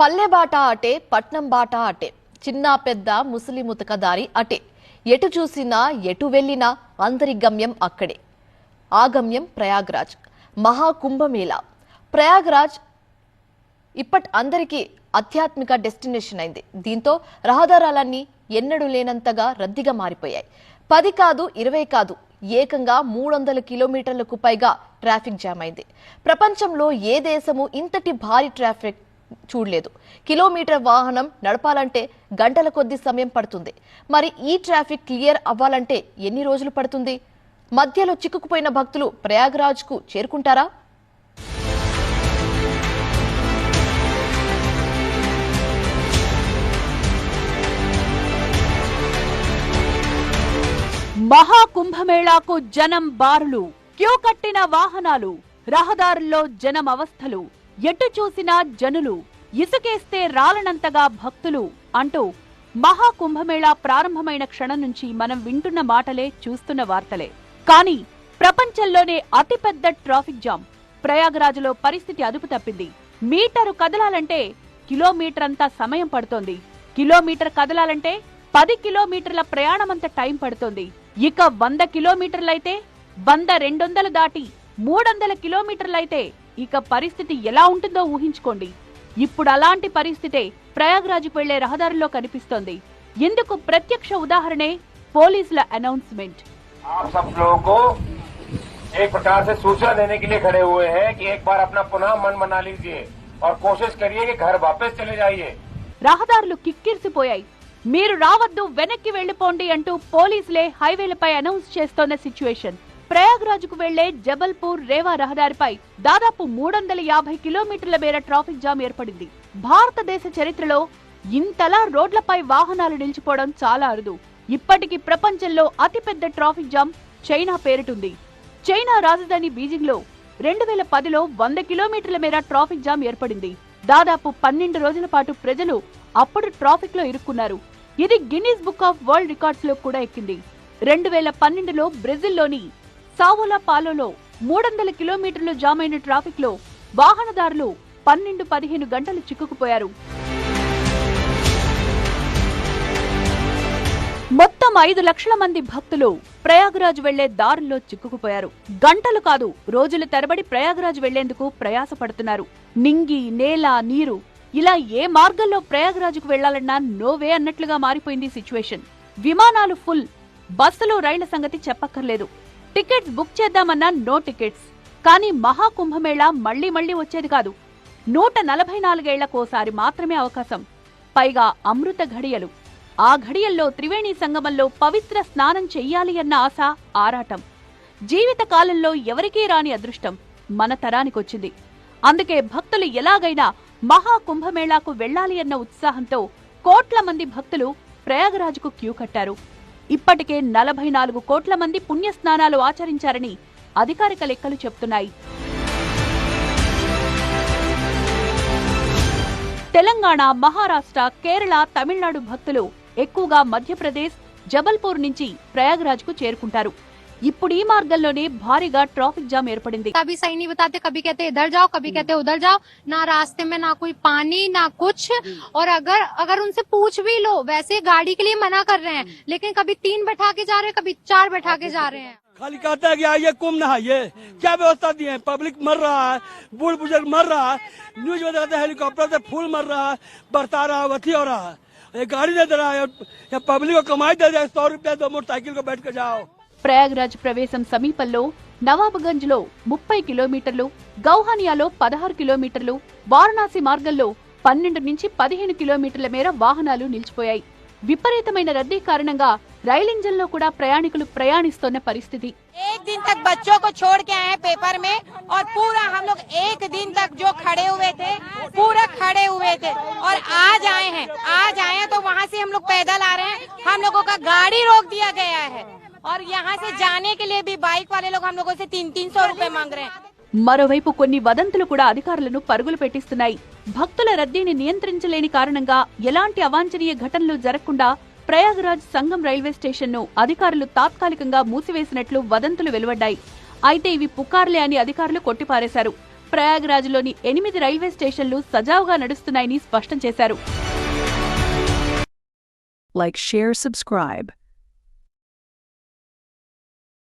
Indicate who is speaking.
Speaker 1: పల్లె బాట అటే పట్నం బాట అటే చిన్న పెద్ద ముసలి ముతక దారి అటే. ఎటు చూసినా ఎటు వెళ్ళినా అందరి గమ్యం అక్కడే. ఆ గమ్యం ప్రయాగ్రాజ్ మహాకుంభమేళా. ప్రయాగ్రాజ్ ఇప్పటి అందరికీ ఆధ్యాత్మిక డెస్టినేషన్ అయింది. దీంతో రహదారాలన్నీ ఎన్నడూ లేనంతగా రద్దీగా మారిపోయాయి. పది కాదు ఇరవై కాదు ఏకంగా మూడు వందల కిలోమీటర్లకు పైగా ట్రాఫిక్ జామ్ అయింది. ప్రపంచంలో ఏ దేశము ఇంతటి భారీ ట్రాఫిక్ చూడలేదు. కిలోమీటర్ వాహనం నడపాలంటే గంటల కొద్ది సమయం పడుతుంది. మరి ఈ ట్రాఫిక్ క్లియర్ అవ్వాలంటే ఎన్ని రోజులు పడుతుంది? మధ్యలో చిక్కుకుపోయిన భక్తులు ప్రయాగ్రాజ్కు చేరుకుంటారా?
Speaker 2: మహాకుంభమేళాకు జనం బారులు. క్యూ కట్టిన వాహనాలు రహదారుల్లో జనం అవస్థలు. ఎటు చూసినా జనులు ఇసుకేస్తే రాలనంతగా భక్తులు అంటూ మహాకుంభమేళా ప్రారంభమైన క్షణం నుంచి మనం వింటున్న మాటలే చూస్తున్న వార్తలే. కానీ ప్రపంచంలోనే అతిపెద్ద ట్రాఫిక్ జామ్. ప్రయాగరాజులో పరిస్థితి అదుపు తప్పింది. మీటరు కదలాలంటే కిలోమీటర్ అంతా సమయం పడుతోంది. కిలోమీటర్ కదలాలంటే పది కిలోమీటర్ల ప్రయాణమంత టైం పడుతోంది. ఇక వంద కిలోమీటర్లైతే వంద రెండొందలు దాటి మూడొందల కిలోమీటర్లైతే ఇక పరిస్థితి ఎలా ఉంటుందో ఊహించుకోండి ఇప్పుడు అలాంటి పరిస్థితే ప్రయాగ్రాజ్కు వెళ్లే రహదారిలో కనిపిస్తోంది ఇందుకు ప్రత్యక్ష ఉదాహరణే పోలీసుల అనౌన్స్మెంట్
Speaker 3: आप सब लोगों को एक प्रकार से सूचना देने के लिए खड़े हुए हैं कि एक बार अपना पुनः मन बना लीजिए और कोशिश करिए कि घर वापस चले जाइए
Speaker 2: రహదారులు కిక్కిరిసిపోయాయి మీరు రావద్దు వెనక్కి వెళ్లిపోండి అంటూ పోలీసులే హైవేలపై అనౌన్స్ చేస్తోన్న సిచ్యువేషన్ ప్రయాగ్రాజ్కు వెళ్ళే జబల్పూర్ రేవా రహదారిపై దాదాపు మూడు వందల యాభై కిలోమీటర్ల మేర ట్రాఫిక్ జామ్ ఏర్పడింది. భారతదేశ చరిత్రలో ఇంతలా రోడ్లపై వాహనాలు నిలిచిపోవడం చాలా అరుదు. ఇప్పటికీ ప్రపంచంలో అతిపెద్ద ట్రాఫిక్ జామ్ చైనా పేరిటుంది చైనా రాజధాని బీజింగ్లో రెండు వేల పదిలో వంద కిలోమీటర్ల మేర ట్రాఫిక్ జామ్ ఏర్పడింది. దాదాపు పన్నెండు రోజుల పాటు ప్రజలు అప్పుడు ట్రాఫిక్లో ఇరుక్కున్నారు. ఇది గిన్నీస్ బుక్ ఆఫ్ వరల్డ్ రికార్డ్స్లో కూడా ఎక్కింది. రెండు వేల పన్నెండులో బ్రెజిల్లోని సావోలా పాలోలో మూడు వందల కిలోమీటర్లు జామ్ అయిన ట్రాఫిక్లో వాహనదారులు పన్నెండు పదిహేను గంటలు చిక్కుకుపోయారు. మొత్తం ఐదు లక్షల మంది భక్తులు ప్రయాగరాజ్ వెళ్ళే దారుల్లో చిక్కుకుపోయారు. గంటలు కాదు రోజుల తరబడి ప్రయాగరాజ్ వెళ్ళేందుకు ప్రయాసపడుతున్నారు. నింగి నేల నీరు ఇలా ఏ మార్గంలో ప్రయాగరాజ్కు వెళ్ళాలన్నా నోవే అన్నట్లుగా మారిపోయింది సిచ్యువేషన్. విమానాలు ఫుల్ బస్సులు రైళ్ళ సంగతి చెప్పక్కర్లేదు. టికెట్స్ బుక్ చేద్దామన్నా నో టికెట్స్. కానీ మహాకుంభమేళ మళ్ళీ మళ్ళీ వచ్చేది కాదు. నూట నలభై నాలుగేళ్ళకోసారి మాత్రమే అవకాశం. పైగా అమృత ఘడియలు. ఆ ఘడియల్లో త్రివేణి సంగమంలో పవిత్ర స్నానం చెయ్యాలి అన్న ఆశ ఆరాటం. జీవిత కాలంలో ఎవరికీ రాని అదృష్టం మన తరానికొచ్చింది. అందుకే భక్తులు ఎలాగైనా మహా కుంభమేళాకు వెళ్ళాలి అన్న ఉత్సాహంతో కోట్ల మంది భక్తులు ప్రయాగరాజుకు క్యూ కట్టారు. ఇప్పటికే నలభై నాలుగు కోట్ల మంది పుణ్యస్నానాలు ఆచరించారని అధికారిక లెక్కలు చెప్తున్నాయి. తెలంగాణ మహారాష్ట్ర కేరళ తమిళనాడు భక్తులు ఎక్కువగా మధ్యప్రదేశ్ జబల్పూర్ నుంచి ప్రయాగ్రాజ్కు చేరుకుంటారు. ఇప్పుడు ఈ మార్గంలోనే భారీగా ట్రాఫిక్ జామ్ ఏర్పడింది
Speaker 4: कभी सही नहीं बताते कभी कहते इधर जाओ कभी कहते उधर जाओ ना रास्ते में ना कोई पानी ना कुछ और अगर अगर उनसे पूछ भी लो वैसे गाड़ी के लिए मना कर रहे हैं लेकिन कभी तीन बैठा के जा रहे हैं कभी चार बैठा के जा रहे हैं
Speaker 5: खाली कहता है कि आइए कुंभ नहाइए क्या व्यवस्था दी है पब्लिक मर रहा है बूढ़ बुजुर्ग मर रहा है न्यूज में दिखाते हैं हेलीकॉप्टर से फूल मर रहा है बरता रहा है वथी हो रहा है ये गाड़ी दे दे रहा है या पब्लिक को कमाई दे दे सौ रुपया दो मोटरसाइकिल को बैठ के जाओ
Speaker 2: ప్రయాగ్రాజ్ ప్రవేశం సమీపంలో నవాబ్గంజ్ లో ముప్పై కిలోమీటర్లు గౌహానియాలో పదహారు కిలోమీటర్లు వారణాసి మార్గంలో పన్నెండు నుంచి పదిహేను కిలోమీటర్ల మేర వాహనాలు నిలిచిపోయాయి విపరీతమైన రద్దీ కారణంగా రైలింజన్లో కూడా ప్రయాణికులు ప్రయాణిస్తోన్న పరిస్థితి
Speaker 6: एक दिन तक बच्चों को छोड़ के आए हैं पेपर में और पूरा हम लोग एक दिन तक जो खड़े हुए थे पूरा खड़े हुए थे और आज आए हैं आज आए हैं तो वहाँ से हम लोग पैदल आ रहे हैं हम लोगों का गाड़ी रोक दिया गया है और यहाँ से जाने के लिए भी बाइक वाले लोग हम लोगों से तीन तीन सौ रूपये मांग रहे हैं
Speaker 2: మరోవైపు కొన్ని వదంతులు కూడా అధికారులను పరుగులు పెట్టిస్తున్నాయి భక్తుల రద్దీని నియంత్రించలేని కారణంగా ఎలాంటి అవాంఛనీయ ఘటనలు జరగకుండా ప్రయాగరాజ్ సంగం రైల్వే స్టేషన్ను అధికారులు తాత్కాలికంగా మూసివేసినట్లు వదంతులు వెలువడ్డాయి అయితే ఇవి పుకార్లే అని అధికారులు కొట్టిపారేశారు ప్రయాగ్రాజ్లోని ఎనిమిది రైల్వే స్టేషన్లు సజావుగా నడుస్తున్నాయని స్పష్టం చేశారు
Speaker 7: Like, share, subscribe.